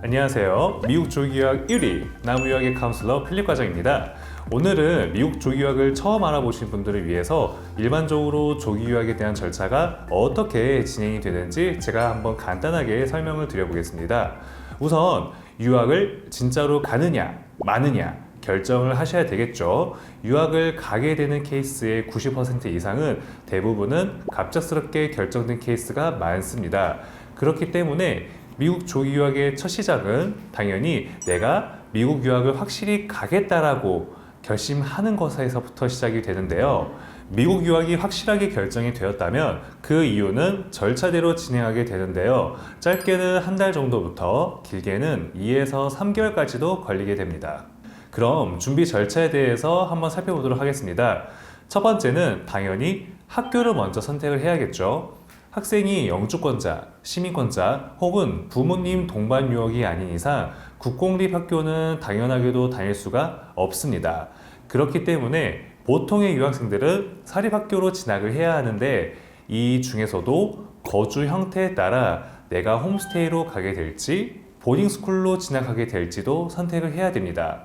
안녕하세요. 미국 조기유학 1위 나무유학의 카운슬러 필립 과장입니다. 오늘은 미국 조기유학을 처음 알아보신 분들을 위해서 일반적으로 조기유학에 대한 절차가 어떻게 진행이 되는지 제가 한번 간단하게 설명을 드려보겠습니다. 우선 유학을 진짜로 가느냐, 마느냐 결정을 하셔야 되겠죠. 유학을 가게 되는 케이스의 90% 이상은 대부분은 갑작스럽게 결정된 케이스가 많습니다. 그렇기 때문에 미국 조기 유학의 첫 시작은 당연히 내가 미국 유학을 확실히 가겠다라고 결심하는 것에서부터 시작이 되는데요. 미국 유학이 확실하게 결정이 되었다면 그 이유는 절차대로 진행하게 되는데요. 짧게는 한 달 정도부터 길게는 2에서 3개월까지도 걸리게 됩니다. 그럼 준비 절차에 대해서 한번 살펴보도록 하겠습니다. 첫 번째는 당연히 학교를 먼저 선택을 해야겠죠. 학생이 영주권자, 시민권자 혹은 부모님 동반 유학이 아닌 이상 국공립 학교는 당연하게도 다닐 수가 없습니다. 그렇기 때문에 보통의 유학생들은 사립학교로 진학을 해야 하는데 이 중에서도 거주 형태에 따라 내가 홈스테이로 가게 될지 보딩스쿨로 진학하게 될지도 선택을 해야 됩니다.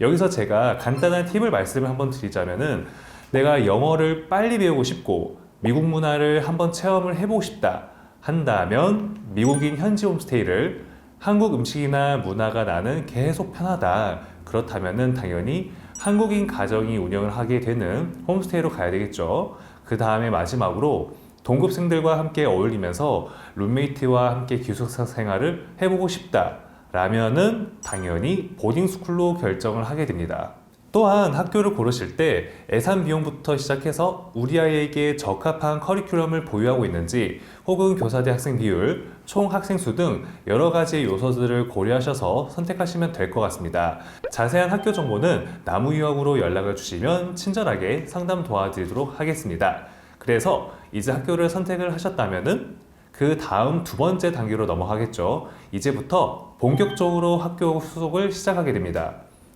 여기서 제가 간단한 팁을 말씀을 한번 드리자면은 내가 영어를 빨리 배우고 싶고 미국 문화를 한번 체험을 해보고 싶다 한다면 미국인 현지 홈스테이를 한국 음식이나 문화가 나는 계속 편하다 그렇다면은 당연히 한국인 가정이 운영을 하게 되는 홈스테이로 가야 되겠죠. 그 다음에 마지막으로 동급생들과 함께 어울리면서 룸메이트와 함께 기숙사 생활을 해보고 싶다. 라면은 당연히 보딩스쿨로 결정을 하게 됩니다. 또한 학교를 고르실 때 예산 비용부터 시작해서 우리 아이에게 적합한 커리큘럼을 보유하고 있는지 혹은 교사대 학생 비율, 총 학생 수 등 여러 가지 요소들을 고려하셔서 선택하시면 될 것 같습니다. 자세한 학교 정보는 나무유학으로 연락을 주시면 친절하게 상담 도와드리도록 하겠습니다. 그래서 이제 학교를 선택을 하셨다면은 그 다음 두 번째 단계로 넘어가겠죠. 이제부터 본격적으로 학교 수속을 시작하게 됩니다.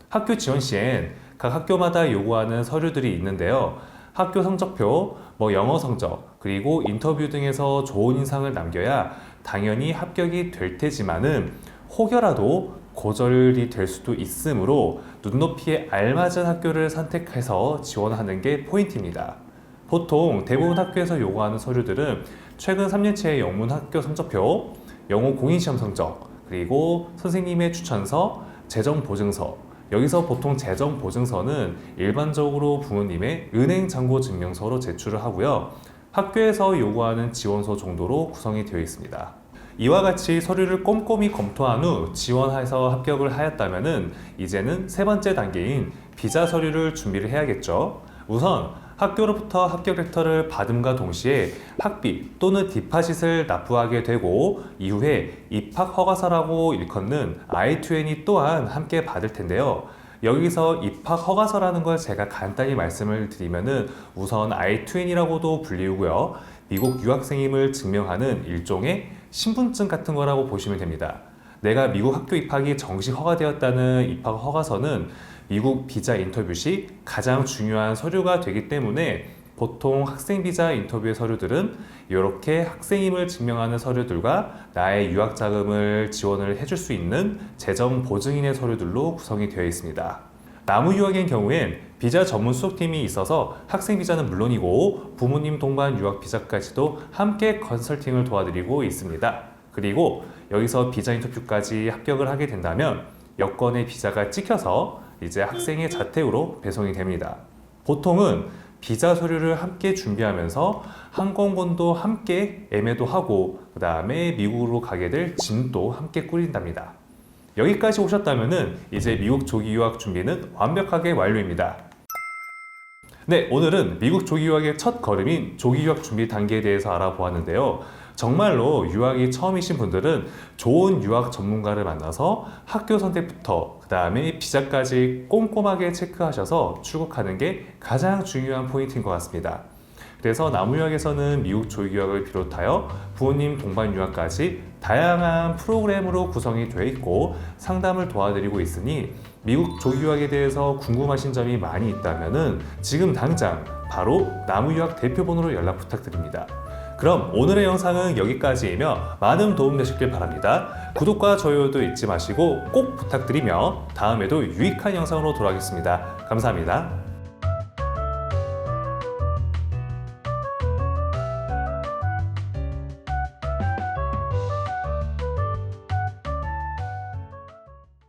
학교 지원 시엔 각 학교마다 요구하는 서류들이 있는데요. 학교 성적표, 뭐 영어 성적, 그리고 인터뷰 등에서 좋은 인상을 남겨야 당연히 합격이 될 테지만은 혹여라도 고절이 될 수도 있으므로 눈높이에 알맞은 학교를 선택해서 지원하는 게 포인트입니다. 보통 대부분 학교에서 요구하는 서류들은 최근 3년치의 영문 학교 성적표, 영어 공인시험 성적, 그리고 선생님의 추천서, 재정 보증서, 여기서 보통 재정 보증서는 일반적으로 부모님의 은행 잔고 증명서로 제출을 하고요. 학교에서 요구하는 지원서 정도로 구성이 되어 있습니다. 이와 같이 서류를 꼼꼼히 검토한 후 지원해서 합격을 하였다면 이제는 세 번째 단계인 비자 서류를 준비를 해야겠죠. 우선 학교로부터 합격 레터를 받음과 동시에 학비 또는 디파짓을 납부하게 되고 이후에 입학 허가서라고 일컫는 I-2N이 또한 함께 받을 텐데요. 여기서 입학 허가서라는 걸 제가 간단히 말씀을 드리면은 우선 I-2N이라고도 불리우고요. 미국 유학생임을 증명하는 일종의 신분증 같은 거라고 보시면 됩니다. 내가 미국 학교 입학이 정식 허가되었다는 입학 허가서는 미국 비자 인터뷰 시 가장 중요한 서류가 되기 때문에 보통 학생 비자 인터뷰의 서류들은 이렇게 학생임을 증명하는 서류들과 나의 유학 자금을 지원을 해줄 수 있는 재정 보증인의 서류들로 구성이 되어 있습니다. 나무 유학의 경우엔 비자 전문 수속팀이 있어서 학생 비자는 물론이고 부모님 동반 유학 비자까지도 함께 컨설팅을 도와드리고 있습니다. 그리고 여기서 비자 인터뷰까지 합격을 하게 된다면 여권의 비자가 찍혀서 이제 학생의 자택으로 배송이 됩니다. 보통은 비자 서류를 함께 준비하면서 항공권도 함께 예매도 하고 그 다음에 미국으로 가게 될 짐도 함께 꾸린답니다. 여기까지 오셨다면은 이제 미국 조기 유학 준비는 완벽하게 완료입니다. 네, 오늘은 미국 조기 유학의 첫 걸음인 조기 유학 준비 단계에 대해서 알아보았는데요. 정말로 유학이 처음이신 분들은 좋은 유학 전문가를 만나서 학교 선택부터 그 다음에 비자까지 꼼꼼하게 체크하셔서 출국하는 게 가장 중요한 포인트인 것 같습니다. 그래서 나무유학에서는 미국 조기유학을 비롯하여 부모님 동반 유학까지 다양한 프로그램으로 구성이 되어 있고 상담을 도와드리고 있으니 미국 조기유학에 대해서 궁금하신 점이 많이 있다면 지금 당장 바로 나무유학 대표번호로 연락 부탁드립니다. 그럼 오늘의 영상은 여기까지이며 많은 도움 되셨길 바랍니다. 구독과 좋아요도 잊지 마시고 꼭 부탁드리며 다음에도 유익한 영상으로 돌아오겠습니다. 감사합니다.